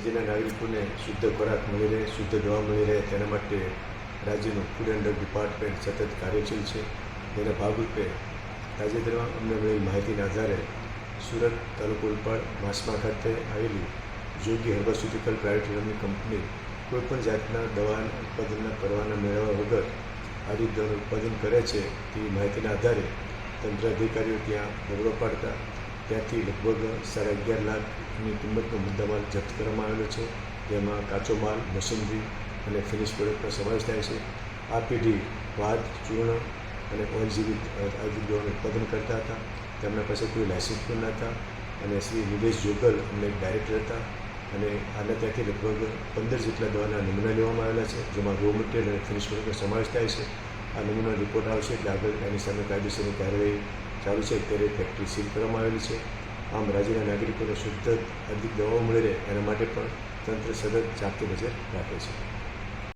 રાજ્યના નાગરિકોને શુદ્ધ ખોરાક મળી રહે, શુદ્ધ દવા મળી રહે, તેના માટે રાજ્યનું ફૂડ એન્ડ ડિપાર્ટમેન્ટ સતત કાર્યશીલ છે. તેના ભાગરૂપે તાજેતરમાં અમને મળેલી માહિતીના આધારે સુરત તાલુકો ઉલપાડ માસમા ખાતે આવેલી યોગી હર્બાસ્યુટિકલ પ્રાઇવેટ લિમિટેડની કંપની કોઈપણ જાતના દવાના ઉત્પાદનના પરવાના મેળવ્યા વગર આવી દવાનું ઉત્પાદન કરે છે તેવી માહિતીના આધારે તંત્ર અધિકારીઓ ત્યાં દરોડો પાડતા ત્યાંથી લગભગ સાડા અગિયાર લાખની કિંમતનો મુદ્દામાલ જપ્ત કરવામાં આવેલો છે. જેમાં કાચો માલ, મશીનરી અને ફિનિશ પ્રોડક્ટનો સમાવેશ થાય છે. આ પેઢી વાદ, ચૂર્ણ અને ઓઇલ જેવી દવાનું ઉત્પાદન કરતા હતા. તેમના પાસે કોઈ લાયસન્સ પણ ન હતા અને શ્રી નિલેશ જોગલ અમને એક ડાયરેક્ટર હતા અને આના ત્યાંથી લગભગ પંદર જેટલા દવાના નમૂના લેવામાં આવેલા છે, જેમાં રો મટીરિયલ અને ફિનિશ પ્રોડક્ટનો સમાવેશ થાય છે. આ નમૂના રિપોર્ટ આવશે એટલે આગળ એની સામે કાયદેસરની કાર્યવાહી ચાલુ છે અત્યારે ફેક્ટરી સીલ કરવામાં આવેલી છે. આમ રાજ્યના નાગરિકોને શુદ્ધ અધિક દવાઓ મળી રહે એના માટે પણ તંત્ર સતત જાગતી નજર રાખે છે.